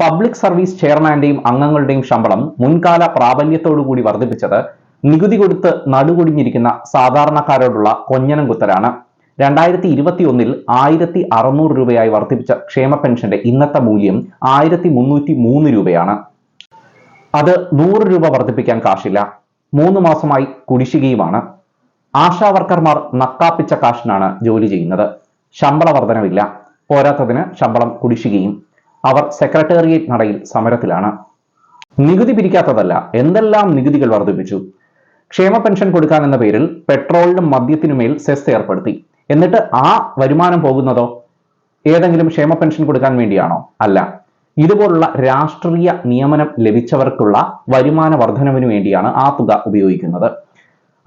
Public service ചെയർമാന്റെയും അംഗങ്ങളുടെയും ശമ്പളം മുൻകാല പ്രാബല്യത്തോടുകൂടി വർദ്ധിപ്പിച്ചത് നികുതി കൊടുത്ത് നടുകൊടിഞ്ഞിരിക്കുന്ന സാധാരണക്കാരോടുള്ള കൊഞ്ഞനം കുത്തലാണ് രണ്ടായിരത്തി ഇരുപത്തി ഒന്നിൽ ആയിരത്തി അറുന്നൂറ് രൂപയായി വർദ്ധിപ്പിച്ച ക്ഷേമ പെൻഷന്റെ ഇന്നത്തെ മൂല്യം ആയിരത്തി മുന്നൂറ്റി മൂന്ന് രൂപയാണ്. അത് നൂറ് രൂപ വർദ്ധിപ്പിക്കാൻ കാശില്ല. മൂന്ന് മാസമായി കുടിശ്ശികയുമാണ്. ആശാ വർക്കർമാർ നക്കാപ്പിച്ച കാശിനാണ് ജോലി ചെയ്യുന്നത്. ശമ്പള വർധനവില്ല. പോരാത്തതിന് ശമ്പളം കുടിശ്ശികയും അവർ സെക്രട്ടേറിയറ്റ് നടയിൽ സമരത്തിലാണ്. നികുതി പിരിക്കാത്തതല്ല എന്തെല്ലാം നികുതികൾ വർദ്ധിപ്പിച്ചു? ക്ഷേമ പെൻഷൻ കൊടുക്കാൻ എന്ന പേരിൽ പെട്രോളിനും മദ്യത്തിനുമേൽ സെസ് ഏർപ്പെടുത്തി. എന്നിട്ട് ആ വരുമാനം പോകുന്നതോ? ഏതെങ്കിലും ക്ഷേമ പെൻഷൻ കൊടുക്കാൻ വേണ്ടിയാണോ? അല്ല. ഇതുപോലുള്ള രാഷ്ട്രീയ നിയമനം ലഭിച്ചവർക്കുള്ള വരുമാന വർധനവിന് വേണ്ടിയാണ് ആ തുക ഉപയോഗിക്കുന്നത്.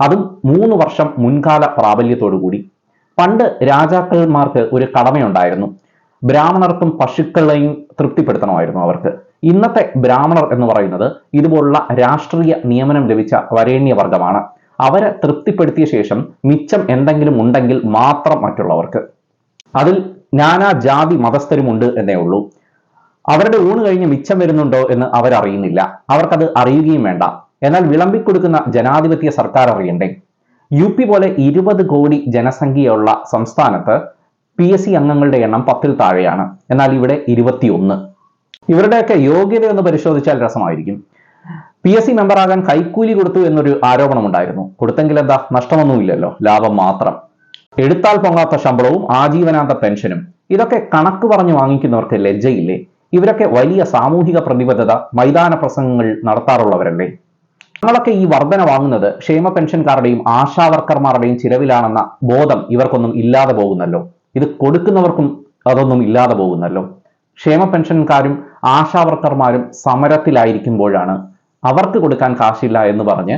അതും മൂന്ന് വർഷം മുൻകാല പ്രാബല്യത്തോടുകൂടി. പണ്ട് രാജാക്കന്മാർക്ക് ഒരു കടമയുണ്ടായിരുന്നു. ബ്രാഹ്മണർക്കും പശുക്കളെയും തൃപ്തിപ്പെടുത്തണമായിരുന്നു അവർക്ക്. ഇന്നത്തെ ബ്രാഹ്മണർ എന്ന് പറയുന്നത് ഇതുപോലുള്ള രാഷ്ട്രീയ നിയമനം ലഭിച്ച വരേണ്യ വരേണ്യവർഗമാണ് അവരെ തൃപ്തിപ്പെടുത്തിയ ശേഷം മിച്ചം എന്തെങ്കിലും ഉണ്ടെങ്കിൽ മാത്രം മറ്റുള്ളവർക്ക്. അതിൽ നാനാ ജാതി മതസ്ഥരുമുണ്ട് എന്നേ ഉള്ളൂ. അവരുടെ ഊണ് കഴിഞ്ഞ് മിച്ചം വരുന്നുണ്ടോ എന്ന് അവരറിയുന്നില്ല. അവർക്കത് അറിയുകയും വേണ്ട. എന്നാൽ വിളമ്പിക്കൊടുക്കുന്ന ജനാധിപത്യ സർക്കാർ അറിയണ്ടേ? യു പി പോലെ ഇരുപത് കോടി ജനസംഖ്യയുള്ള സംസ്ഥാനത്ത് പി എസ് സി അംഗങ്ങളുടെ എണ്ണം പത്തിൽ താഴെയാണ്. എന്നാൽ ഇവിടെ ഇരുപത്തിയൊന്ന്. ഇവരുടെയൊക്കെ യോഗ്യത ഒന്ന് പരിശോധിച്ചാൽ രസമായിരിക്കും. പി എസ് സി മെമ്പറാകാൻ കൈക്കൂലി കൊടുത്തു എന്നൊരു ആരോപണം ഉണ്ടായിരുന്നു കൊടുത്തെങ്കിൽ എന്താ? നഷ്ടമൊന്നുമില്ലല്ലോ. ലാഭം മാത്രം. എടുത്താൽ പൊങ്ങാത്ത ശമ്പളവും ആജീവനാന്ത പെൻഷനും. ഇതൊക്കെ കണക്ക് പറഞ്ഞു വാങ്ങിക്കുന്നവർക്ക് ലജ്ജയില്ലേ? ഇവരൊക്കെ വലിയ സാമൂഹിക പ്രതിബദ്ധത മൈതാന പ്രസംഗങ്ങൾ നടത്താറുള്ളവരല്ലേ? ഞങ്ങളൊക്കെ ഈ വർധന വാങ്ങുന്നത് ക്ഷേമ പെൻഷൻകാരുടെയും ആശാ വർക്കർമാരുടെയും ചിലവിലാണെന്ന ബോധം ഇവർക്കൊന്നും ഇല്ലാതെ പോകുന്നല്ലോ. ഇത് കൊടുക്കുന്നവർക്കും അതൊന്നും ഇല്ലാതെ പോകുന്നല്ലോ. ക്ഷേമ പെൻഷൻകാരും ആശാവർക്കർമാരും സമരത്തിലായിരിക്കുമ്പോഴാണ് അവർക്ക് കൊടുക്കാൻ കാശില്ല എന്ന് പറഞ്ഞ്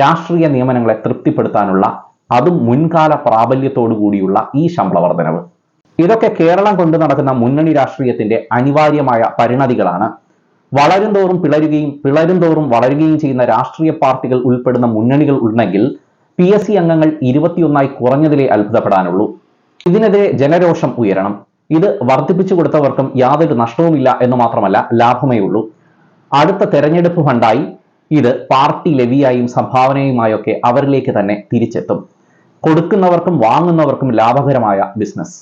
രാഷ്ട്രീയ നിയമനങ്ങളെ തൃപ്തിപ്പെടുത്താനുള്ള അതും മുൻകാല പ്രാബല്യത്തോടു കൂടിയുള്ള ഈ ശമ്പള വർധനവ്. ഇതൊക്കെ കേരളം കൊണ്ട് നടക്കുന്ന മുന്നണി രാഷ്ട്രീയത്തിന്റെ അനിവാര്യമായ പരിണതികളാണ്. വളരും തോറും പിളരുകയും പിളരും തോറും വളരുകയും ചെയ്യുന്ന രാഷ്ട്രീയ പാർട്ടികൾ ഉൾപ്പെടുന്ന മുന്നണികൾ ഉണ്ടെങ്കിൽ പി എസ് സി അംഗങ്ങൾ ഇരുപത്തിയൊന്നായി കുറഞ്ഞതിലേ അത്ഭുതപ്പെടാനുള്ളൂ. ഇതിനെതിരെ ജനരോഷം ഉയരണം. ഇത് വർദ്ധിപ്പിച്ചു കൊടുത്തവർക്കും യാതൊരു നഷ്ടവുമില്ല എന്ന് മാത്രമല്ല ലാഭമേ ഉള്ളൂ അടുത്ത തെരഞ്ഞെടുപ്പ് ഫണ്ടായി ഇത് പാർട്ടി ലെവിയായും സംഭാവനയുമായൊക്കെ അവരിലേക്ക് തന്നെ തിരിച്ചെത്തും. കൊടുക്കുന്നവർക്കും വാങ്ങുന്നവർക്കും ലാഭകരമായ ബിസിനസ്.